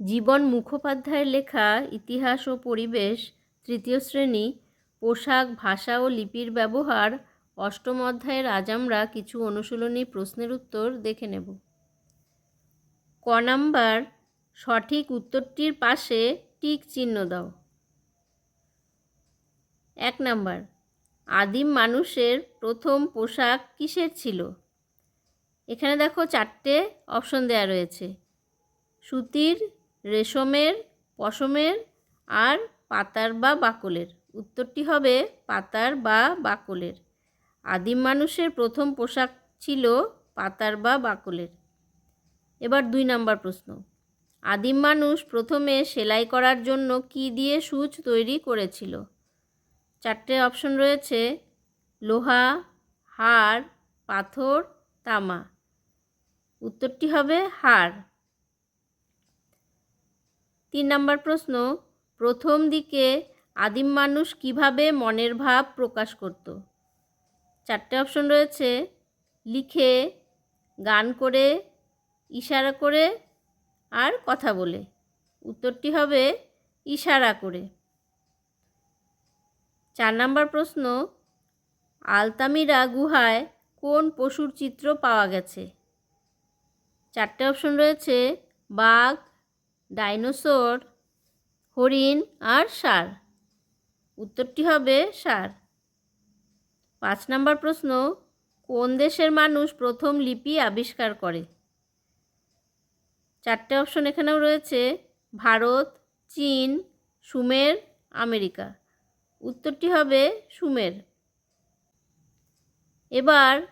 জীবন মুখোপাধ্যায়ের লেখা ইতিহাস ও পরিবেশ, তৃতীয় শ্রেণি, পোশাক, ভাষা ও লিপির ব্যবহার, অষ্টম অধ্যায়ের আজ আমরা কিছু অনুশীলনী প্রশ্নের উত্তর দেখে নেব। ক নাম্বার, সঠিক উত্তরটির পাশে টিক চিহ্ন দাও। এক নাম্বার, আদিম মানুষের প্রথম পোশাক কিসের ছিল? এখানে দেখো চারটে অপশন দেওয়া রয়েছে। সুতির রেশমের, পশমের আর পাতার বা বাকলের। উত্তরটি হবে পাতার বা বাকলের। আদিম মানুষের প্রথম পোশাক ছিল পাতার বা বাকলের। এবার দুই নাম্বার প্রশ্ন। আদিম মানুষ প্রথমে সেলাই করার জন্য কি দিয়ে সূচ তৈরি করেছিল? চারটে অপশন রয়েছে। লোহা হাড় পাথর, তামা। উত্তরটি হবে হাড় তিন নম্বর প্রশ্ন, প্রথম দিকে আদিম মানুষ কীভাবে মনের ভাব প্রকাশ করত? চারটে অপশন রয়েছে, লিখে, গান করে, ইশারা করে আর কথা বলে। উত্তরটি হবে, ইশারা করে। চার নম্বর প্রশ্ন, আলতামিরা গুহায় কোন পশুর চিত্র পাওয়া গেছে? চারটে অপশন রয়েছে, বাঘ ডাইনোসর, হরিণ আর সার। উত্তরটি হবে সার। পাঁচ নম্বর প্রশ্ন, কোন দেশের মানুষ প্রথম লিপি আবিষ্কার করে? চারটে অপশন এখানেও রয়েছে, ভারত, চীন, সুমের, আমেরিকা। উত্তরটি হবে সুমের। এবার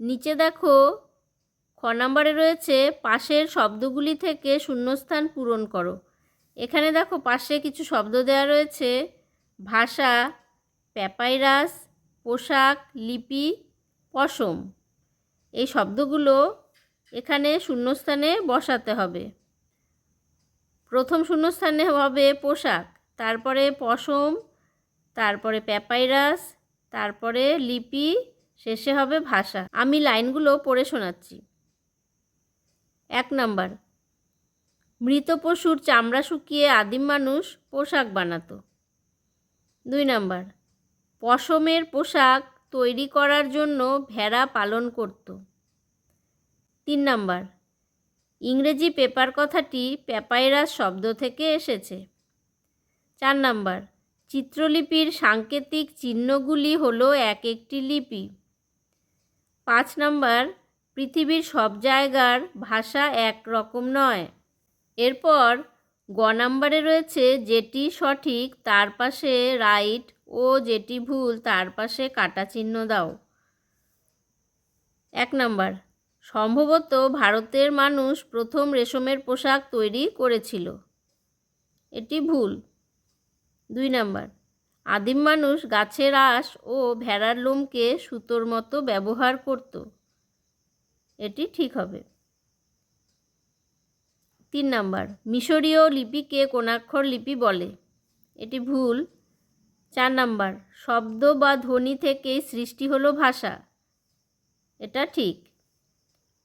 নিচে দেখো নাম্বারে রয়েছে, পাশের শব্দগুলি থেকে শূন্যস্থান পূরণ করো। এখানে দেখো পাশে কিছু শব্দ দেওয়া রয়েছে, ভাষা, প্যাপাইরাস, পোশাক, লিপি, পশম। এই শব্দগুলো এখানে শূন্যস্থানে বসাতে হবে। প্রথম শূন্যস্থানে হবে পোশাক, তারপরে পশম, তারপরে প্যাপাইরাস, তারপরে লিপি, শেষে হবে ভাষা। আমি লাইনগুলো পড়ে শোনাচ্ছি। এক নাম্বার। মৃত পশুর চামড়া শুকিয়ে আদিম মানুষ পোশাক বানাতো। দুই নাম্বার। পশমের পোশাক তৈরি করার জন্য ভেড়া পালন করত। তিন নাম্বার। ইংরেজি পেপার কথাটি প্যাপাইরাস শব্দ থেকে এসেছে। চার নাম্বার। চিত্রলিপির সাংকেতিক চিহ্নগুলি হলো এক একটি লিপি। পাঁচ নাম্বার। পৃথিবীর সব জায়গার ভাষা এক রকম নয়। এরপর গ নাম্বারে রয়েছে যেটি সঠিক, তার পাশে রাইট ও যেটি ভুল, তার পাশে কাটা চিহ্ন দাও। এক নাম্বার, সম্ভবত ভারতের মানুষ প্রথম রেশমের পোশাক তৈরি করেছিল। এটি ভুল। দুই নাম্বার, আদিম মানুষ গাছের আঁশ ও ভেড়ার লোমকে সুতোর মতো ব্যবহার করত। এটি ঠিক হবে। তিন নাম্বার, মিশরীয় লিপিকে কোণাক্ষর লিপি বলে? এটি ভুল। চার নাম্বার, শব্দ বা ধ্বনি থেকে সৃষ্টি হলো ভাষা। এটা ঠিক।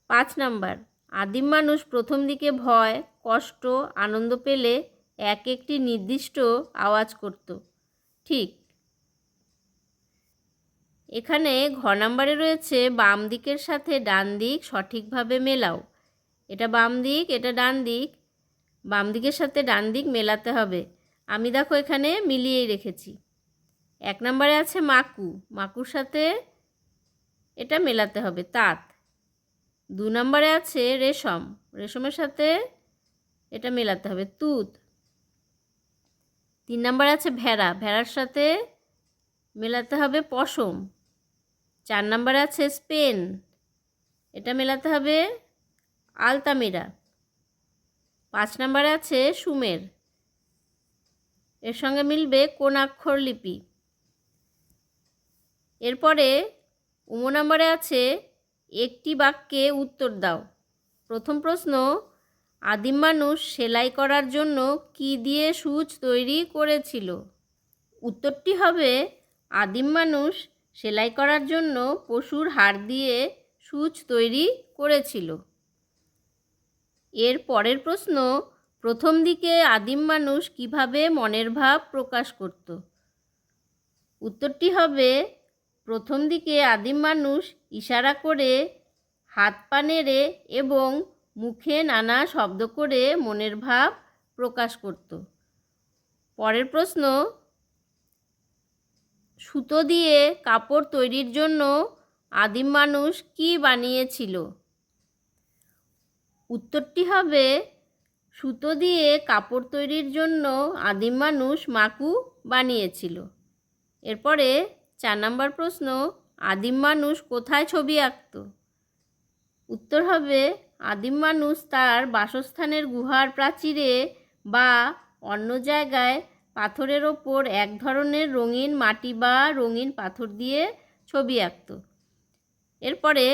পাঁচ নাম্বার, আদিম মানুষ প্রথম দিকে ভয়, কষ্ট, আনন্দ পেলে এক একটি নির্দিষ্ট আওয়াজ করত। ঠিক। এখানে ঘ নাম্বারে রয়েছে বাম দিকের সাথে ডান দিক সঠিকভাবে মেলাও। এটা বাম দিক, এটা ডান দিক। বাম দিকের সাথে ডান দিক মেলাতে হবে। আমি দেখো এখানে মিলিয়েই রেখেছি। এক নম্বরে আছে মাকু। মাকুর সাথে এটা মেলাতে হবে, তাঁত। দু নম্বরে আছে রেশম। রেশমের সাথে এটা মেলাতে হবে, তুত। তিন নম্বরে আছে ভেড়া। ভেড়ার সাথে মেলাতে হবে পশম। চার নম্বরে আছে স্পেন। এটা মেলাতে হবে আলতামিরা। পাঁচ নম্বরে আছে সুমের। এর সঙ্গে মিলবে কোনাক্ষর লিপি। এরপরে উমো নম্বরে আছে একটি বাক্যে উত্তর দাও। প্রথম প্রশ্ন, আদিম মানুষ সেলাই করার জন্য কি দিয়ে সূচ তৈরি করেছিল? উত্তরটি হবে, আদিম মানুষ সেলাই করার জন্য পশুর হাড় দিয়ে সূচ তৈরি করেছিল। এর পরের প্রশ্ন, প্রথম দিকে আদিম মানুষ কীভাবে মনের ভাব প্রকাশ করত? উত্তরটি হবে, প্রথম দিকে আদিম মানুষ ইশারা করে, হাত পা নেড়ে এবং মুখে নানা শব্দ করে মনের ভাব প্রকাশ করত। পরের প্রশ্ন সুতো দিয়ে কাপড় তৈরির জন্য আদিম মানুষ কি বানিয়েছিল? উত্তরটি হবে, সুতো দিয়ে কাপড় তৈরির জন্য আদিম মানুষ মাকু বানিয়েছিল। এরপরে চার নম্বর প্রশ্ন, আদিম মানুষ কোথায় ছবি আঁকত? উত্তর হবে, আদিম মানুষ তার বাসস্থানের গুহার প্রাচীরে বা অন্য জায়গায় পাথরের ওপর এক ধরনের রঙিন মাটি বা রঙিন পাথর দিয়ে ছবি আঁকত। এরপরে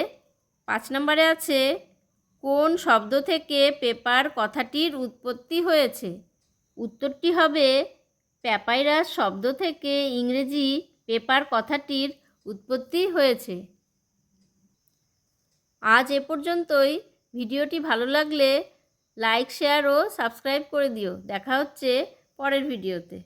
পাঁচ নম্বরে আছে, কোন শব্দ থেকে পেপার কথাটির উৎপত্তি হয়েছে? উত্তরটি হবে, প্যাপাইরাস শব্দ থেকে ইংরেজি পেপার কথাটির উৎপত্তি হয়েছে। আজ এ পর্যন্তই। ভিডিওটি ভালো লাগলে লাইক, শেয়ার ও সাবস্ক্রাইব করে দিও। দেখা হচ্ছে পরের ভিডিওতে।